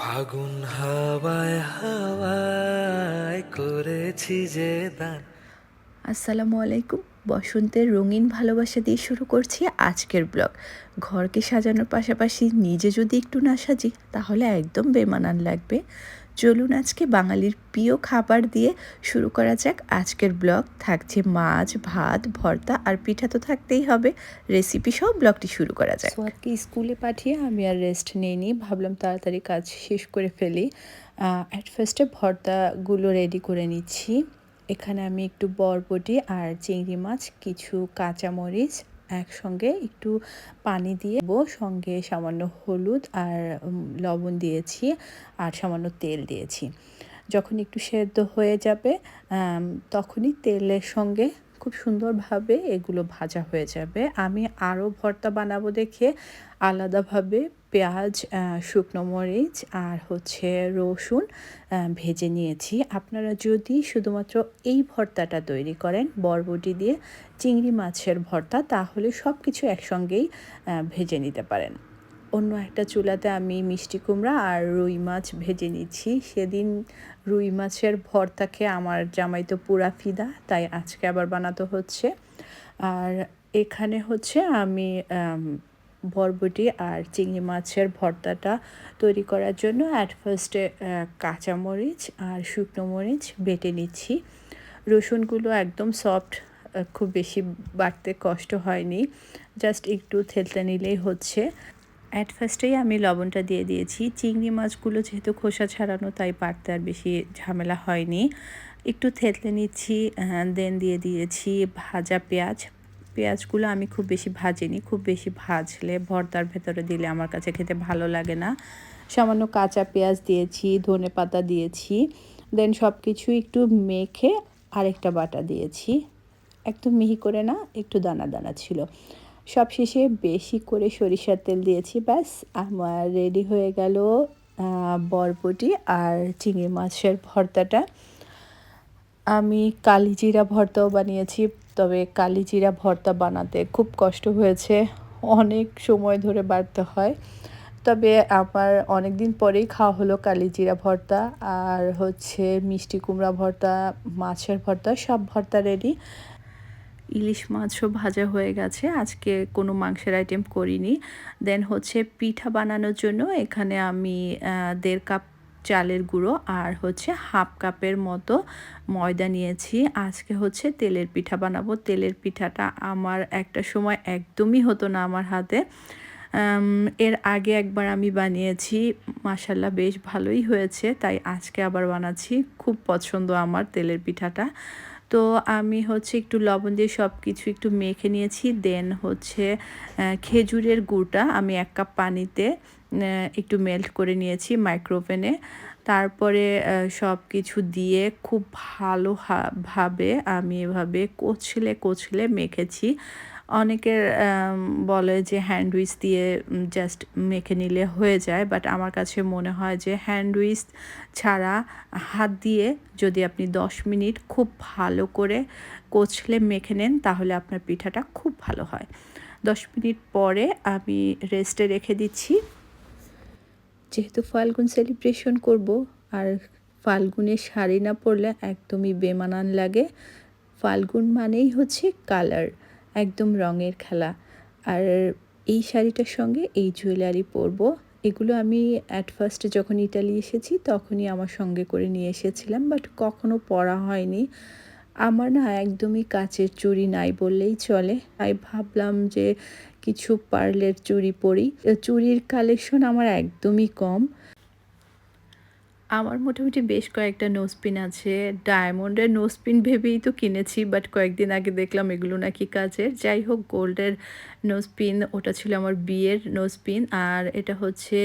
ফাগুন হাওয়ায় হাওয়ায় করেছি যে দান। আসসালামু আলাইকুম, বসন্তের রঙিন ভালোবাসা দিয়ে শুরু করছি আজকের ব্লগ। ঘরকে সাজানোর পাশাপাশি নিজে যদি একটু না সাজি, তাহলে একদম বেমানান লাগবে। চলুন আজকে বাঙালির প্রিয় খাবার দিয়ে শুরু করা যাক। আজকের ব্লগ থাকছে মাছ, ভাত, ভর্তা আর পিঠা তো থাকতেই হবে। রেসিপি সহ ব্লগটি শুরু করা যাক। সোয়াদকে স্কুলে পাঠিয়ে আমি আর রেস্ট নিইনি ভাবলাম তাড়াতাড়ি কাজ শেষ করে ফেলি। অ্যাট ফার্স্টে ভর্তাগুলো রেডি করে নিচ্ছি। এখানে আমি একটু বরবটি আর চিংড়ি মাছ, কিছু কাঁচামরিচ একসঙ্গে একটু পানি দিয়ে সঙ্গে সামান্য হলুদ আর লবণ দিয়েছি আর সামান্য তেল দিয়েছি। যখন একটু সেদ্ধ হয়ে যাবে তখনই তেলের সঙ্গে খুব সুন্দরভাবে এগুলো ভাজা হয়ে যাবে। আমি আরও ভর্তা বানাবো দেখে আলাদাভাবে পেঁয়াজ শুকনো মরিচ আর হচ্ছে রসুন ভেজে নিয়েছি। আপনারা যদি শুধুমাত্র এই ভর্তাটা তৈরি করেন, বরবটি দিয়ে চিংড়ি মাছের ভর্তা, তাহলে সব কিছু একসঙ্গেই ভেজে নিতে পারেন। অন্য একটা চুলাতে আমি মিষ্টি কুমড়া আর রুই মাছ ভেজে নিচ্ছি। সেদিন রুই মাছের ভর্তাকে আমার জামাই তো পুরা ফিদা, তাই আজকে আবার বানাতে হচ্ছে। আর এখানে হচ্ছে আমি বরবটি আর চিংড়ি মাছের ভর্তাটা তৈরি করার জন্য অ্যাট ফার্স্টে কাঁচামরিচ আর শুকনো মরিচ বেটে নিচ্ছি। রসুনগুলো একদম সফট খুব বেশি বাড়তে কষ্ট হয়নি জাস্ট একটু থেতলে নিলেই হচ্ছে। অ্যাট ফার্স্টেই আমি লবণটা দিয়ে দিয়েছি। চিংড়ি মাছগুলো যেহেতু খোসা ছাড়ানো, তাই পারতে আর বেশি ঝামেলা হয়নি। একটু থেতলে নিচ্ছি দেন দিয়ে দিয়েছি ভাজা পেঁয়াজ। পেঁয়াজগুলো আমি খুব বেশি ভাজিনি, খুব বেশি ভাজলে ভর্তার ভেতরে দিলে আমার কাছে খেতে ভালো লাগে না। সামান্য কাঁচা পেঁয়াজ দিয়েছি, ধনে পাতা দিয়েছি দেন সব কিছু একটু মেখে আরেকটা বাটা দিয়েছি। একদম মিহি করে না, একটু দানা দানা ছিল। সব শেষে বেশি করে সরিষার তেল দিয়েছি, ব্যাস। আমার রেডি হয়ে গেল বরবটি আর চিংড়ি মাছের ভর্তাটা। আমি কালিজিরা ভর্তাও বানিয়েছি, তবে কালিজিরা ভর্তা বানাতে খুব কষ্ট হয়েছে, অনেক সময় ধরে বাড়তে হয়। তবে আমার অনেক দিন পরেই খাওয়া হলো কালিজিরা ভর্তা আর হচ্ছে মিষ্টি কুমড়া ভর্তা, মাছের ভর্তা, সব ভর্তা রেডি ইলিশ মাছও ভাজা হয়ে গেছে। আজকে কোনো মাংসের আইটেম করিনি। দেন হচ্ছে পিঠা বানানোর জন্য এখানে আমি দেড় কাপ চালের গুঁড়ো আর হচ্ছে হাফ কাপের মতো ময়দা নিয়েছি। আজকে হচ্ছে তেলের পিঠা বানাবো। তেলের পিঠাটা আমার একটা সময় একদমই হতো না আমার হাতে। এর আগে একবার আমি বানিয়েছি। মাসাল্লাহ বেশ ভালোই হয়েছে। তাই আজকে আবার বানাচ্ছি। খুব পছন্দ আমার তেলের পিঠাটা। তো আমি হচ্ছে একটু লবণ দিয়ে সব কিছু একটু মেখে নিয়েছি। দেন হচ্ছে খেজুরের গুড়টা আমি এক কাপ পানিতে একটু মেল্ট করে নিয়েছি মাইক্রোওভেনে তারপরে সব কিছু দিয়ে খুব ভালো ভাবে আমি এভাবে কচলে কচলে মেখেছি। অনেকের বলে যে হ্যান্ড উইচ দিয়ে জাস্ট মেখে নিলে হয়ে যায় বাট আমার কাছে মনে হয় যে হ্যান্ড উইচ ছাড়া হাত দিয়ে যদি আপনি দশ মিনিট খুব ভালো করে কচলে মেখে নেন, তাহলে আপনার পিঠাটা খুব ভালো হয়। দশ মিনিট পরে আমি রেস্টে রেখে দিচ্ছি। যেহেতু ফাল্গুন সেলিব্রেশন করব, আর ফাল্গুনের শাড়ি না পরলে একদমই বেমানান লাগে। ফাল্গুন মানেই হচ্ছে কালার একদম রঙের খেলা। আর এই শাড়িটার সঙ্গে এই জুয়েলারি পরবো। এগুলো আমি অ্যাট ফার্স্ট যখন ইটালি এসেছি, তখনই আমার সঙ্গে করে নিয়ে এসেছিলাম বাট কখনো পরা হয়নি। আমার না একদমই কাচের চুড়ি নাই বললেই চলে। তাই ভাবলাম যে কিছু পার্লের চুড়ি পরি। চুড়ির কালেকশন আমার একদমই কম। আমার মোটামুটি বেশ কয়েকটা নোজপিন আছে। ডায়মন্ডের নোজপিন ভেবেই তো কিনেছি বাট কয়েকদিন আগে দেখলাম এগুলো নাকি কাজের। যাই হোক গোল্ডের নোজপিন ওটা ছিল আমার বিয়ের নোজপিন আর এটা হচ্ছে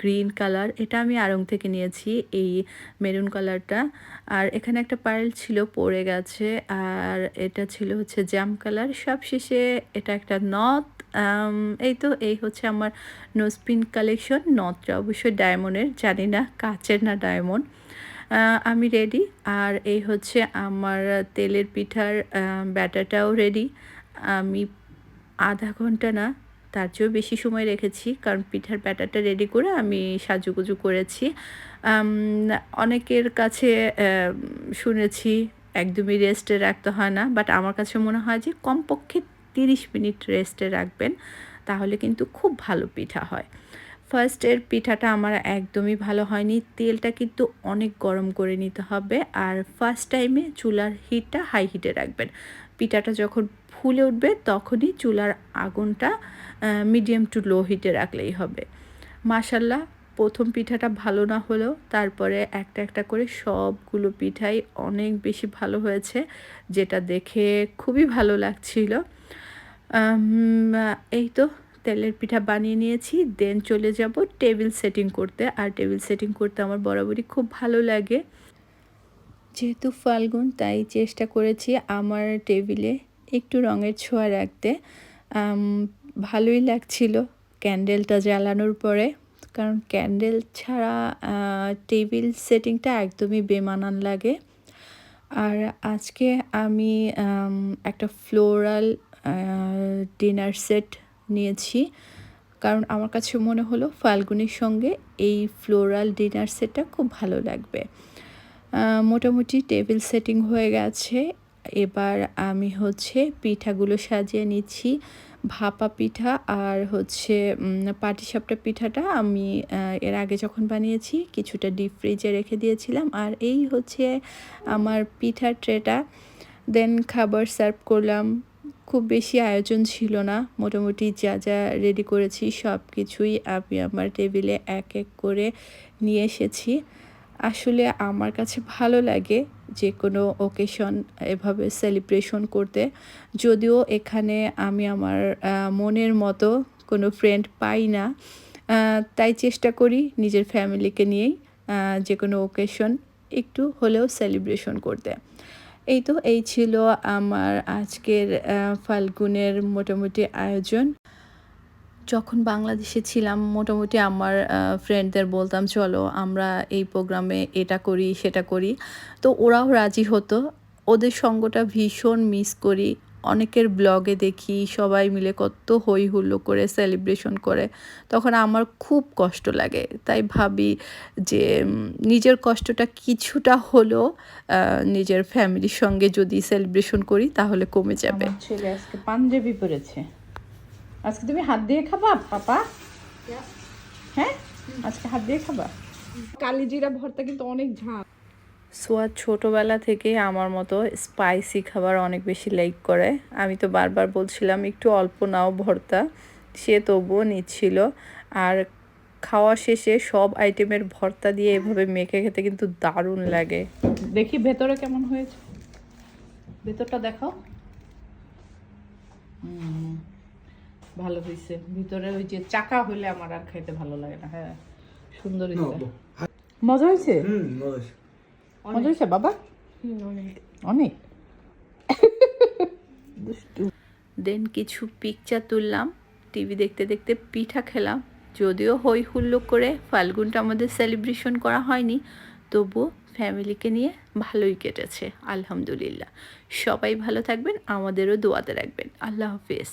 গ্রিন কালার এটা আমি আড়ং থেকে নিয়েছি, এই মেরুন কালারটা আর এখানে একটা পায়েল ছিল, পড়ে গেছে, আর এটা ছিল হচ্ছে জাম কালার সব শেষে এটা একটা নথ এই তো এই হচ্ছে আমার নোজপিন কালেকশন নথটা অবশ্যই ডায়মন্ডের জানি না কাচের না ডায়মন্ড আমি রেডি আর এই হচ্ছে আমার তেলের পিঠার ব্যাটারটাও রেডি আমি আধা ঘণ্টা না, তার চেয়েও বেশি সময় রেখেছি, কারণ পিঠার ব্যাটারটা রেডি করে আমি সাজুগুজু করেছি। অনেকের কাছে শুনেছি, একদমই রেস্টে রাখতে হয় না বাট আমার কাছে মনে হয় যে কমপক্ষে তিরিশ মিনিট রেস্টে রাখবেন, তাহলে কিন্তু খুব ভালো পিঠা হয়। ফার্স্টের পিঠাটা আমার একদমই ভালো হয়নি, তেলটা কিন্তু অনেক গরম করে নিতে হবে আর ফার্স্ট টাইমে চুলার হিটটা হাই হিটে রাখবেন। পিঠাটা যখন ফুলে উঠবে তখনই চুলার আগুনটা মিডিয়াম টু লো হিটে রাখলেই হবে। মাসাল্লাহ প্রথম পিঠাটা ভালো না হলেও তারপরে একটা একটা করে সবগুলো পিঠাই অনেক বেশি ভালো হয়েছে, যেটা দেখে খুবই ভালো লাগছিল। এই তো তেলের পিঠা বানিয়ে নিয়েছি দেন চলে যাব টেবিল সেটিং করতে। আর টেবিল সেটিং করতে আমার বরাবরই খুব ভালো লাগে। যেহেতু ফাল্গুন, তাই চেষ্টা করেছি আমার টেবিলে একটু রঙের ছোঁয়া রাখতে। ভালোই লাগছিল ক্যান্ডেলটা জ্বালানোর পরে। কারণ ক্যান্ডেল ছাড়া টেবিল সেটিংটা একদমই বেমানান লাগে। আর আজকে আমি একটা ফ্লোরাল ডিনার সেট নিয়েছি। কারণ আমার কাছে মনে হলো ফাল্গুনির সঙ্গে এই ফ্লোরাল ডিনার সেটটা খুব ভালো লাগবে। মোটামুটি টেবিল সেটিং হয়ে গেছে। এবার আমি হচ্ছে পিঠাগুলো সাজিয়ে নিচ্ছি। ভাপা পিঠা আর হচ্ছে পাটিসাপটা পিঠাটা আমি এর আগে যখন বানিয়েছি কিছুটা ডিপ ফ্রিজে রেখে দিয়েছিলাম। আর এই হচ্ছে আমার পিঠার ট্রেটা। দেন খাবার সার্ভ করলাম। খুব বেশি আয়োজন ছিল না। মোটামুটি যা যা রেডি করেছি সব কিছুই আমি আমার টেবিলে এক এক করে নিয়ে এসেছি। আসলে আমার কাছে ভালো লাগে যে কোনো ওকেশন এভাবে সেলিব্রেশন করতে। যদিও এখানে আমি আমার মনের মতো কোনো ফ্রেন্ড পাই না। তাই চেষ্টা করি নিজের ফ্যামিলিকে নিয়েই যে কোনো ওকেশন একটু হলেও সেলিব্রেশন করতে। এই তো এই ছিল আমার আজকের ফাল্গুনের মোটামুটি আয়োজন। যখন বাংলাদেশে ছিলাম, মোটামুটি আমার ফ্রেন্ডদের বলতাম, চলো, আমরা এই প্রোগ্রামে এটা করি, সেটা করি। তো ওরাও রাজি হতো। ওদের সঙ্গটা ভীষণ মিস করি। অনেকের ব্লগে দেখি সবাই মিলে কত হই হুল্লো করে সেলিব্রেশন করে। তখন আমার খুব কষ্ট লাগে। তাই ভাবি যে নিজের কষ্টটা কিছুটা হলেও নিজের ফ্যামিলির সঙ্গে যদি সেলিব্রেশন করি তাহলে কমে যাবে। ছেলে আজকে পাঞ্জাবি পরেছে। আজকে তুমি হাত দিয়ে খাবা পাপা? হ্যাঁ? আজকে হাত দিয়ে খাবা? কালিজিরা ভর্তা কিন্তু অনেক ঝাল। সোয়াদ ছোটোবেলা থেকেই আমার মতো স্পাইসি খাবার অনেক বেশি লাইক করে। আমি তো বারবার বলছিলাম একটু অল্প নাও ভর্তা সে তবুও নিচ্ছিল। আর খাওয়া শেষে সব আইটেমের ভর্তা দিয়ে এভাবে মেখে খেতে কিন্তু দারুণ লাগে। দেখি ভেতরে কেমন হয়েছে। ভেতরটা দেখাও। ভালো হয়েছে। ভিতরে ওই যে চাকা হলে আমার আর খাইতে ভালো লাগে না। হ্যাঁ সুন্দর হয়েছে। মজা হয়েছে? হুম বস মজা হয়েছে বাবা? অনেক। দেন কিছু পিকচার তুললাম টিভি দেখতে দেখতে পিঠা খেলাম। যদিও হই হুল্লো করে ফাল্গুনটা আমাদের সেলিব্রেশন করা হয়নি তবুও ফ্যামিলিকে নিয়ে ভালোই কেটেছে আলহামদুলিল্লাহ। সবাই ভালো থাকবেন আমাদেরও দোয়াতে রাখবেন। আল্লাহ হাফিজ।